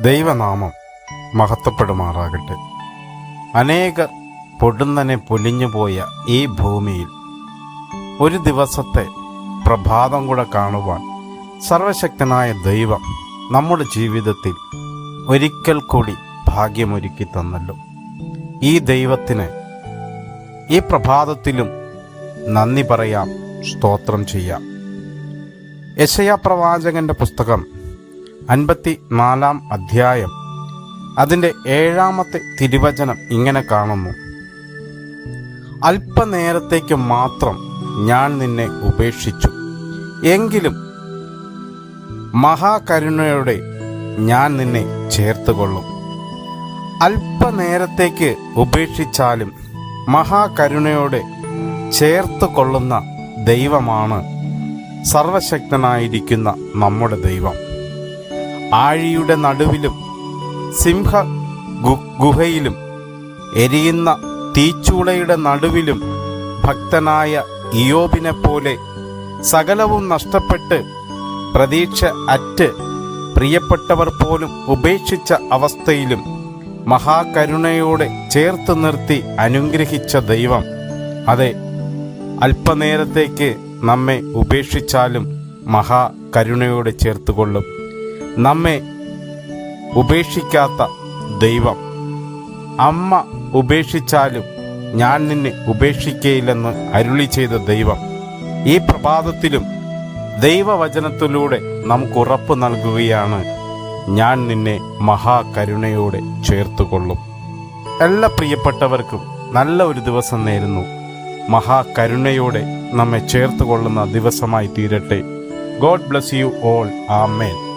ദൈവനാമം മഹത്വപ്പെടുമാറാകട്ടെ. അനേകർ പൊടുന്നനെ പൊലിഞ്ഞുപോയ ഈ ഭൂമിയിൽ ഒരു ദിവസത്തെ പ്രഭാതം കൂടെ കാണുവാൻ സർവശക്തനായ ദൈവം നമ്മുടെ ജീവിതത്തിൽ ഒരിക്കൽ കൂടി ഭാഗ്യമൊരുക്കി തന്നല്ലോ. ഈ ദൈവത്തിന് ഈ പ്രഭാതത്തിലും നന്ദി പറയാം സ്തോത്രം ചെയ്യാം. യശയാ പ്രവാചകന്റെ പുസ്തകം അൻപത്തി നാലാം അധ്യായം. അതിന്റെ ഏഴാമത്തെ തിരുവചനം ഇങ്ങനെ കാണുന്നു. അല്പനേരത്തേക്ക് മാത്രം ഞാൻ നിന്നെ ഉപേക്ഷിച്ചു. എങ്കിലും മഹാകരുണയോടെ ഞാൻ നിന്നെ ചേർത്തുകൊള്ളും. അല്പനേരത്തേക്ക് ഉപേക്ഷിച്ചാലും മഹാകരുണയോടെ ചേർത്ത് കൊള്ളുന്ന ദൈവമാണ് സർവശക്തനായിരിക്കുന്ന നമ്മുടെ ദൈവം. ആഴിയുടെ നടുവിലും സിംഹ ഗുഹയിലും എരിയുന്ന തീച്ചൂളയുടെ നടുവിലും ഭക്തനായ ഇയോബിനെ പോലെ സകലവും നഷ്ടപ്പെട്ട് പ്രതീക്ഷ അറ്റ് പ്രിയപ്പെട്ടവർ പോലും ഉപേക്ഷിച്ച അവസ്ഥയിലും മഹാകരുണയോടെ ചേർത്ത് നിർത്തി അനുഗ്രഹിച്ച ദൈവം. അതെ അല്പനേരത്തേക്ക് നമ്മെ ഉപേക്ഷിച്ചാലും മഹാകരുണയോടെ ചേർത്തുകൊള്ളും. നമ്മെ ഉപേക്ഷിക്കാത്ത ദൈവം. അമ്മ ഉപേക്ഷിച്ചാലും ഞാൻ നിന്നെ ഉപേക്ഷിക്കയില്ലെന്ന് അരുളി ചെയ്ത ദൈവം. ഈ പ്രഭാതത്തിലും ദൈവവചനത്തിലൂടെ നമുക്ക് ഉറപ്പ് നൽകുകയാണ് ഞാൻ നിന്നെ മഹാകരുണയോടെ ചേർത്തുകൊള്ളും. എല്ലാ പ്രിയപ്പെട്ടവർക്കും നല്ല ഒരു ദിവസം നേരുന്നു. മഹാകരുണയോടെ നമ്മെ ചേർത്തുകൊള്ളുന്ന ദിവസമായി തീരട്ടെ. God bless you all. Amen.